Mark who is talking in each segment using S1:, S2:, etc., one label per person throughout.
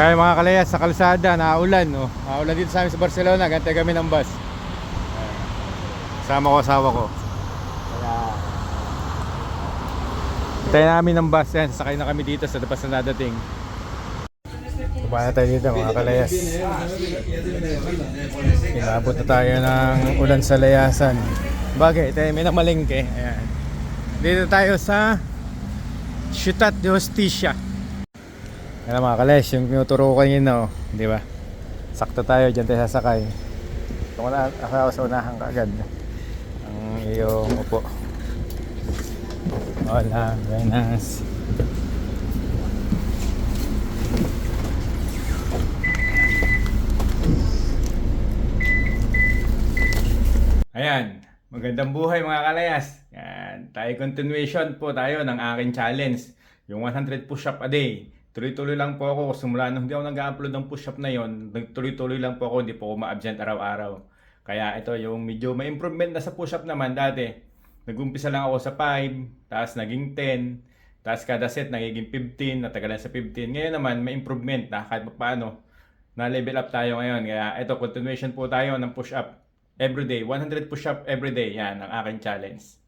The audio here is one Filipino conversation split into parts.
S1: Tayo mga kalayas sa kalsada, naulan. Oh. Naulan dito sa amin sa Barcelona, gantay kami ng bus. Kasama ko asawa ko. Kaya... Tayo namin ng bus yan, sakay na kami dito sa dapas na dadating. Baba na tayo dito mga kalayas. Inabot na tayo ng ulan sa layasan. Bagay, tayo may namalingke. Ayan. Dito tayo sa Ciutat de Justicia. Ayan mga kalayas, yung tinuturo ko kanina, oh, di ba? Sakto tayo, dyan tayo sasakay. Ito ko na asawa sa unahan kaagad. Ang iyong upo. Hola, buenas. Ayan, magandang buhay mga kalayas. Yan, tayo continuation po tayo ng aking challenge. Yung 100 push-up a day. Tuloy-tuloy lang po ako. Simula nung hindi ako nag-upload ng push-up na yon, tuloy-tuloy lang po ako. Hindi po ako ma-absent araw-araw. Kaya ito yung medyo may improvement na sa push-up naman dati. Nag-umpisa lang ako sa 5, tapos naging 10, tapos kada set nagiging 15, natagalan sa 15. Ngayon naman may improvement na kahit pa paano. Na-level up tayo ngayon. Kaya ito, continuation po tayo ng push-up every day. 100 push-up every day. Yan ang aking challenge.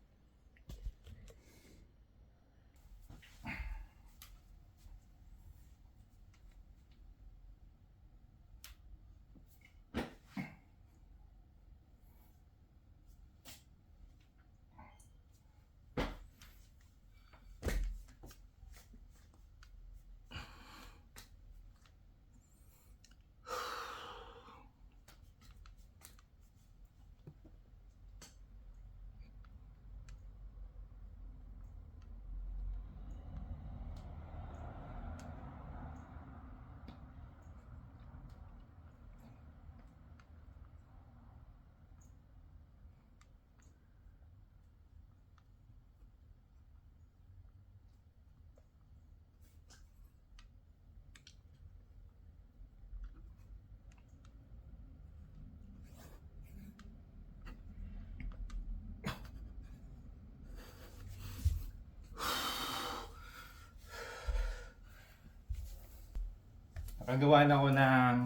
S1: Nakagawa na ako ng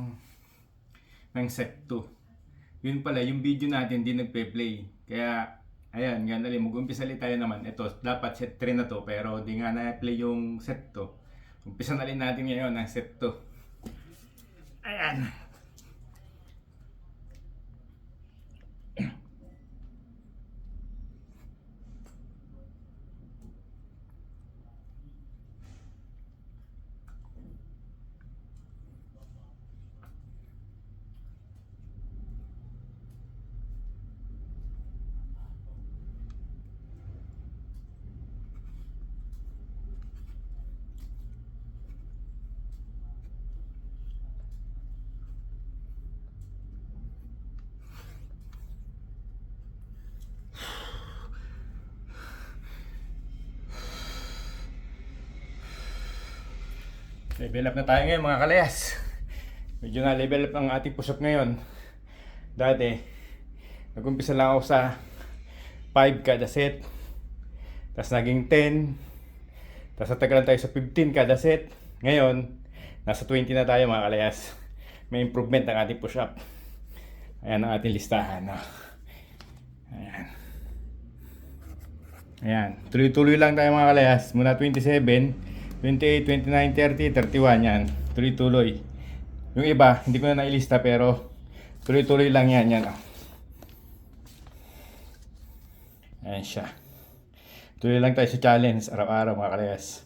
S1: ng set 2. Yun pala, yung video natin di nagpe-play. Kaya, ayan, nga dali, mag-umpisa ulit tayo naman. Ito, dapat set 3 na to, pero di nga na-play yung set 2. Umpisa na rin natin ngayon ng set 2. Ayan. Level up na tayo ngayon mga kalayas. Medyo na level up ang ating push-up ngayon. Dati, nag-umpisa lang ako sa 5 kada set. Tapos naging 10. Tapos natagalan tayo sa 15 kada set. Ngayon, nasa 20 na tayo mga kalayas. May improvement ang ating push-up. Ayan ang ating listahan. No? Ayan. Ayan. Tuloy-tuloy lang tayo mga kalayas. Mula 27, 28, 29, 30, 31 yan. Tuloy-tuloy. Yung iba, hindi ko na nailista pero tuloy-tuloy lang yan. Yan. oh. Ayan siya. Tuloy lang tayo sa challenge araw-araw mga kalayas.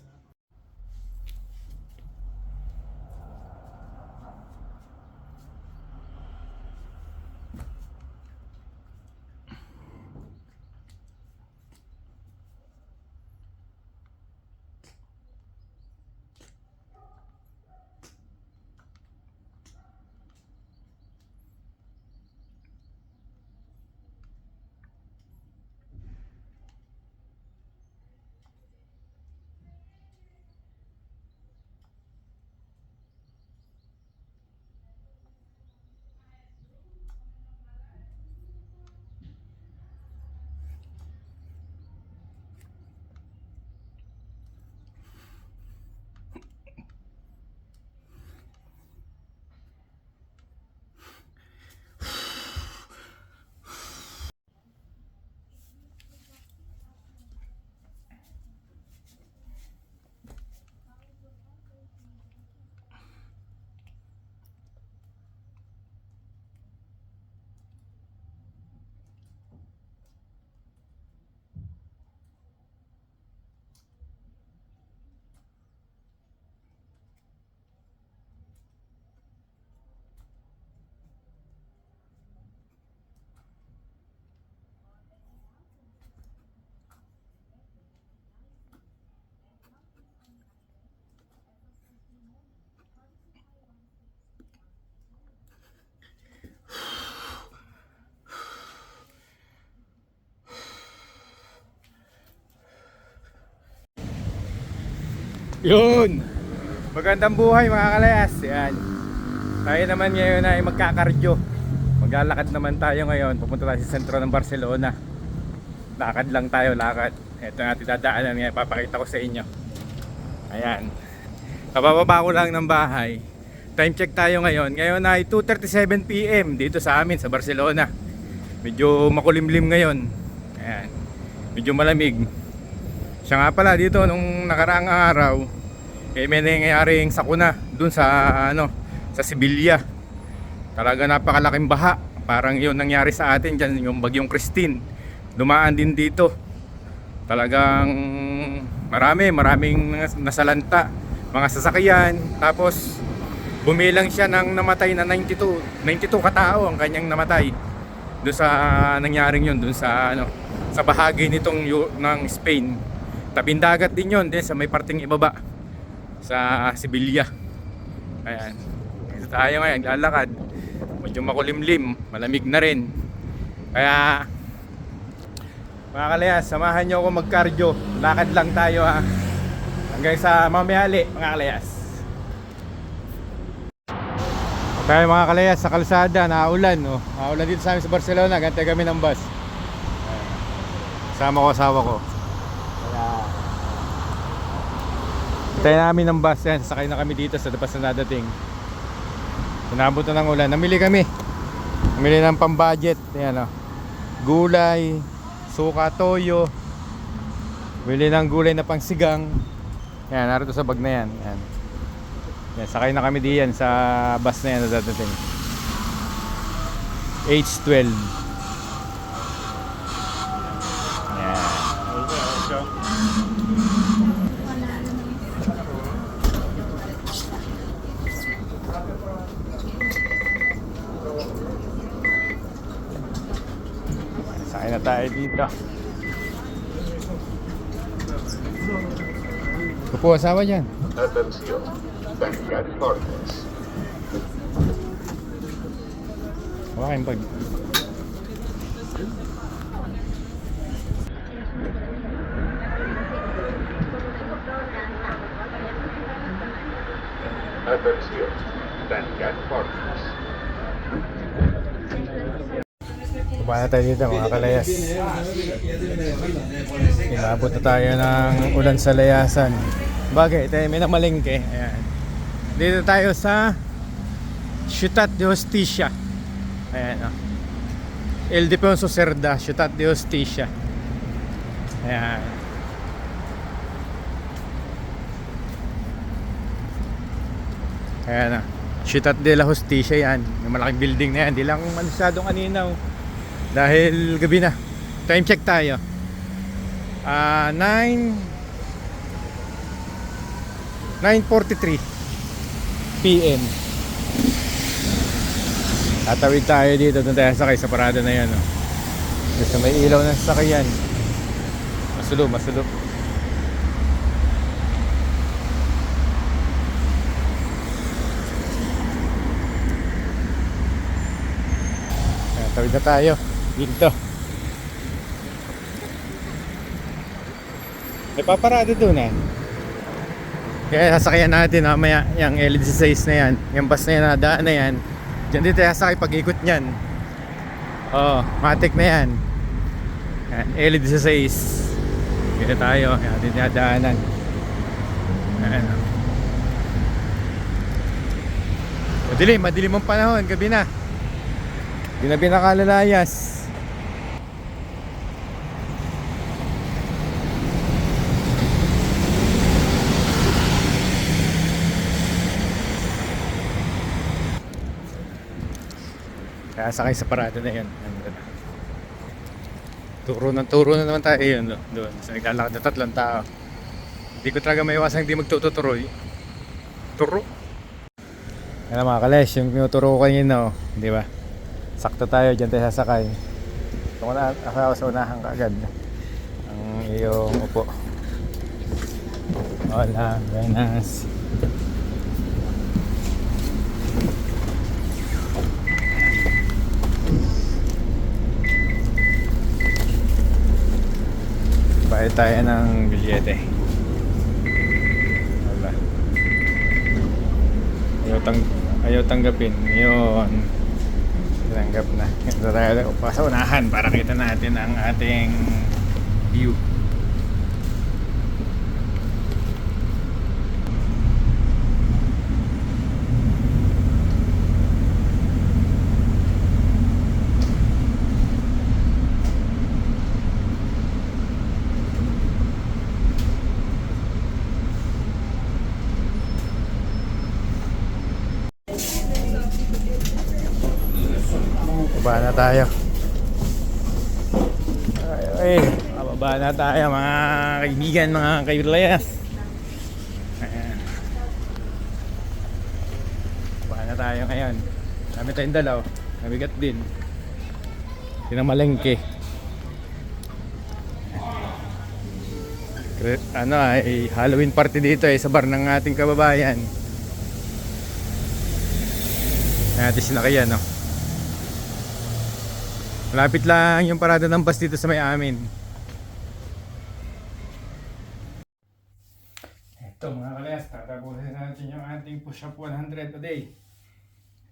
S1: Yun! Magandang buhay mga kalayas. Yan. Tayo naman ngayon ay magkakardio. Maglalakad naman tayo ngayon. Pupunta tayo sa sentro ng Barcelona. Lakad lang tayo, lakad. Ito ang ating dadaanan ngayon. Papakita ko sa inyo. Ayan. Kabababa ko lang ng bahay. Time check tayo ngayon. Ngayon ay 2.37pm dito sa amin sa Barcelona. Medyo makulimlim ngayon. Ayan. Medyo malamig. Siya nga pala dito nung nakaraang araw, eh may nangyayaring sakuna dun sa ano, sa Sibilya. Talaga napakalaking baha. Parang 'yon nangyari sa atin diyan yung bagyong Christine. Dumaan din dito. Talagang marami, maraming nas- nasalanta, mga sasakyan. Tapos bumilang siya ng namatay na 92, 92 katao ang kanyang namatay. Doon sa nangyaring 'yon, doon sa ano, sa bahagi nitong ng Spain. Tabing dagat din 'yon, din sa may parting ibaba sa Sibilya. Ayan. Dito tayo ngayon, lalakad. Medyo makulimlim, malamig na rin. Kaya mga kalayas, samahan nyo ako mag-cardio. Lakad lang tayo ha. Hanggang sa mamayali, mga kalayas. Tayo mga kalayas sa kalsada, naulan. Oh. Naulan dito sa amin sa Barcelona, gantay kami ng bus. Kasama ko asawa ko. Kaya Tayo namin ng bus yan, sasakay na kami dito sa bus na dadating. Sinabot na ng ulan. Namili kami. Namili ng pambudget. Ayan o. Gulay, suka, toyo. Bili ng gulay na pangsigang. Yan, narito sa bag na yan. Yan. Yan, sakay na kami diyan sa bus na yan na dadating. H12. Yan. Sakay dito. Ito po asawa dyan.
S2: Atención, Tancar Cortes.
S1: Hawakin pag. Na tayo dito mga kalayas. Inabot na tayo ng ulan sa layasan. Bagay, tayo may namalengke. Ayan. Dito tayo sa Ciutat de Justicia. Ayan o. El Deponso Cerda, Ciutat de Justicia. Ayan. Ayan na. Ciutat de la Justicia yan. Yung malaking building na yan. Di lang masyadong kanina. Dahil gabi na. Time check tayo. Ah, 9 9:43 PM. Tatawid tayo dito, doon tayo sakay sa parada na 'yan, oh. Sa may ilaw ng sasakyan. Masulo, masulo. Tawid na tayo dito. May paparada doon eh. Kaya sasakyan natin mamaya yung L16 na yan. Yung bus na yan, nadaan na yan. Diyan dito sasakay pag ikot niyan. Oo, matik na yan. Yan, L16. Dito tayo, yan din nadaanan. Ayan. Madilim, madilim ang panahon, gabi na. Ginabi na kalalayas. Kaya sakay sa parada na yan. Nandun na. Turo ng turo na naman tayo yun. Doon. Sa naglalakad na tatlong tao. Hindi ko talaga may iwasan hindi magtututuroy. Turo. Yan mga kales, yung tinuturo ko kanina, oh. di ba? Sakto tayo, dyan tayo sasakay. Kung na, ako sa unahan ka agad. Ang iyong upo. Hola, buenas. Bayad tayo ng bilyete. Wala. Ayaw, tang ayaw tanggapin. Yun. Tanggap na. Ito tayo. Sa unahan para kita natin ang ating view. Baba na tayo. Ay, ay, bababa na tayo mga kaibigan, mga kaibilayas. Baba na tayo ngayon. Dami tayong dalaw. Nabigat din. Pinamalengke. Kre- Ano ay Halloween party dito eh sa bar ng ating kababayan. Natin sinakayan no. Malapit lang yung parada ng bus dito sa may amin. Ito mga kalayas, tatapusin natin yung ating push-up 100 a day.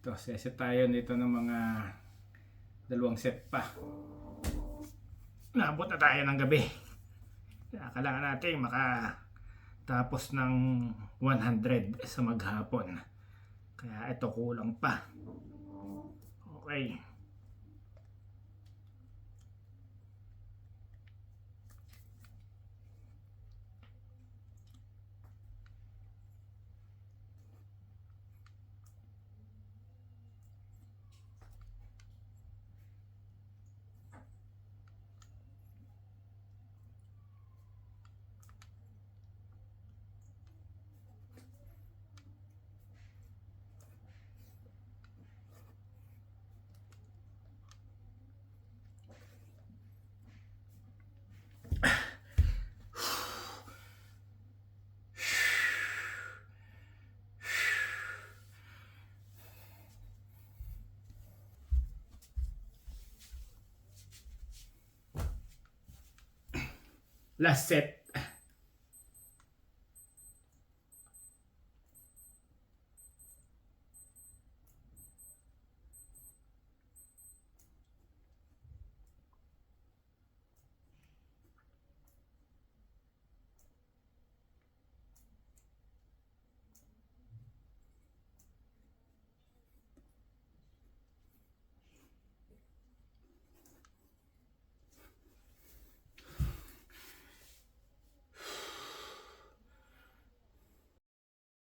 S1: Ito, seset tayo nito ng mga dalawang set pa. Naabot na tayo ng gabi. Kailangan natin makatapos ng 100 sa maghapon. Kaya ito kulang pa. Okay. Last set.